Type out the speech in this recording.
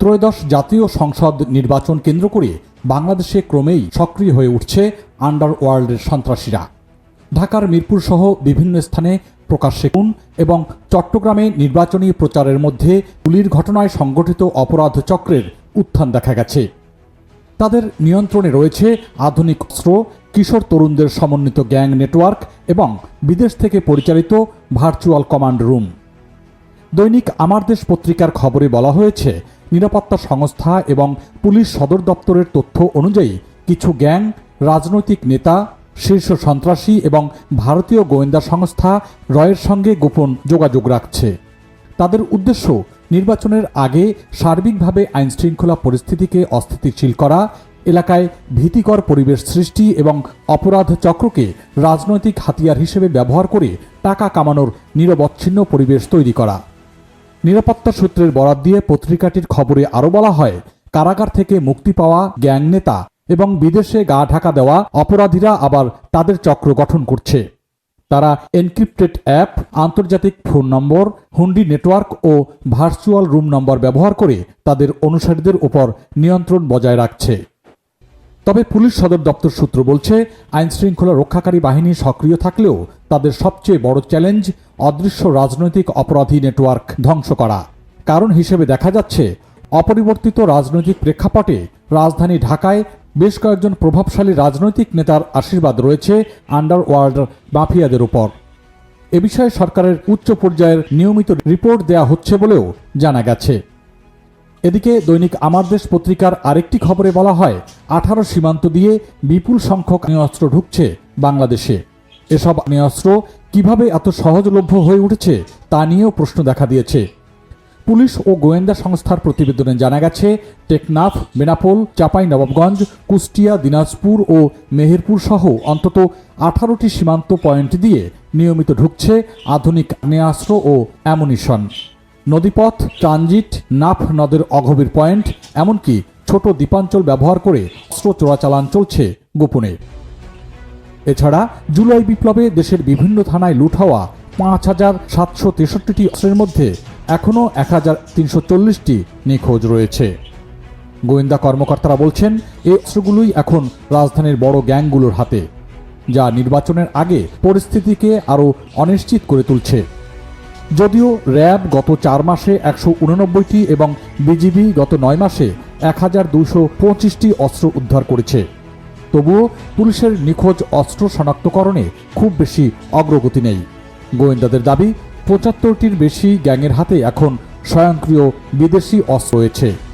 ত্রয়োদশ জাতীয় সংসদ নির্বাচন কেন্দ্র করে বাংলাদেশে ক্রমেই সক্রিয় হয়ে উঠছে আন্ডারওয়ার্ল্ডের সন্ত্রাসীরা। ঢাকার মিরপুর সহ বিভিন্ন স্থানে প্রকাশ্যে খুন এবং চট্টগ্রামে নির্বাচনী প্রচারের মধ্যে গুলির ঘটনায় সংগঠিত অপরাধ চক্রের উত্থান দেখা গেছে। তাদের নিয়ন্ত্রণে রয়েছে আধুনিক অস্ত্র, কিশোর তরুণদের সমন্বিত গ্যাং নেটওয়ার্ক এবং বিদেশ থেকে পরিচালিত ভার্চুয়াল কমান্ড রুম। দৈনিক আমার দেশ পত্রিকার খবরে বলা হয়েছে নিরাপত্তা সংস্থা এবং পুলিশ সদর দপ্তরের তথ্য অনুযায়ী কিছু গ্যাং, রাজনৈতিক নেতা, শীর্ষ সন্ত্রাসী এবং ভারতীয় গোয়েন্দা সংস্থা রয়ের সঙ্গে গোপন যোগাযোগ রাখছে। তাদের উদ্দেশ্য নির্বাচনের আগে সার্বিকভাবে আইনশৃঙ্খলা পরিস্থিতিকে অস্থিতিশীল করা, এলাকায় ভীতিকর পরিবেশ সৃষ্টি এবং অপরাধ চক্রকে রাজনৈতিক হাতিয়ার হিসেবে ব্যবহার করে টাকা কামানোর নিরবচ্ছিন্ন পরিবেশ তৈরি করা। নিরাপত্তা সূত্রের বরাত দিয়ে পত্রিকাটির খবরে আরও বলা হয়, কারাগার থেকে মুক্তি পাওয়া গ্যাং নেতা এবং বিদেশে গা ঢাকা দেওয়া অপরাধীরা আবার তাদের চক্র গঠন করছে। তারা এনক্রিপ্টেড অ্যাপ, আন্তর্জাতিক ফোন নম্বর, হুন্ডি নেটওয়ার্ক ও ভার্চুয়াল রুম নম্বর ব্যবহার করে তাদের অনুসারীদের উপর নিয়ন্ত্রণ বজায় রাখছে। তবে পুলিশ সদর দপ্তর সূত্র বলছে আইনশৃঙ্খলা রক্ষাকারী বাহিনী সক্রিয় থাকলেও তাদের সবচেয়ে বড় চ্যালেঞ্জ অদৃশ্য রাজনৈতিক অপরাধী নেটওয়ার্ক ধ্বংস করা। কারণ হিসেবে দেখা যাচ্ছে, অপরিবর্তিত রাজনৈতিক প্রেক্ষাপটে রাজধানী ঢাকায় বেশ কয়েকজন প্রভাবশালী রাজনৈতিক নেতার আশীর্বাদ রয়েছে আন্ডারওয়ার্ল্ড মাফিয়াদের উপর। এ বিষয়ে সরকারের উচ্চ পর্যায়ের নিয়মিত রিপোর্ট দেয়া হচ্ছে বলেও জানা গেছে। এদিকে দৈনিক আমার দেশ পত্রিকার আরেকটি খবরে বলা হয়, আঠারো সীমান্ত দিয়ে বিপুল সংখ্যক অস্ত্র ঢুকছে বাংলাদেশে। এসব অস্ত্র কীভাবে এত সহজলভ্য হয়ে উঠেছে তা নিয়েও প্রশ্ন দেখা দিয়েছে। পুলিশ ও গোয়েন্দা সংস্থার প্রতিবেদনে জানা গেছে, টেকনাফ, বেনাপোল, চাপাই, নবাবগঞ্জ, কুষ্টিয়া, দিনাজপুর ও মেহেরপুর সহ অন্তত আঠারোটি সীমান্ত পয়েন্ট দিয়ে নিয়মিত ঢুকছে আধুনিক আগ্নেয়াস্ত্র ও অ্যামুনিশন। নদীপথ, ট্রানজিট, নাফ নদের অগভীর পয়েন্ট, এমনকি ছোট দ্বীপাঞ্চল ব্যবহার করে অস্ত্র চোরাচালান চলছে গোপনে। এছাড়া জুলাই বিপ্লবে দেশের বিভিন্ন থানায় লুট হওয়া পাঁচ হাজার সাতশো তেষট্টিটি অস্ত্রের মধ্যে এখনও এক হাজার তিনশো চল্লিশটি নিখোঁজ রয়েছে। গোয়েন্দা কর্মকর্তারা বলছেন, এই অস্ত্রগুলোই এখন রাজধানীর বড় গ্যাংগুলোর হাতে, যা নির্বাচনের আগে পরিস্থিতিকে আরও অনিশ্চিত করে তুলছে। যদিও র্যাব গত চার মাসে একশো উননব্বইটি এবং বিজিবি গত নয় মাসে এক হাজার দুশো পঁচিশটি অস্ত্র উদ্ধার করেছে। তবুও পুলিশের নিখোঁজ অস্ত্র শনাক্তকরণে খুব বেশি অগ্রগতি নেই। গোয়েন্দাদের দাবি, পঁচাত্তরটির বেশি গ্যাংয়ের হাতে এখন স্বয়ংক্রিয় বিদেশি অস্ত্র রয়েছে।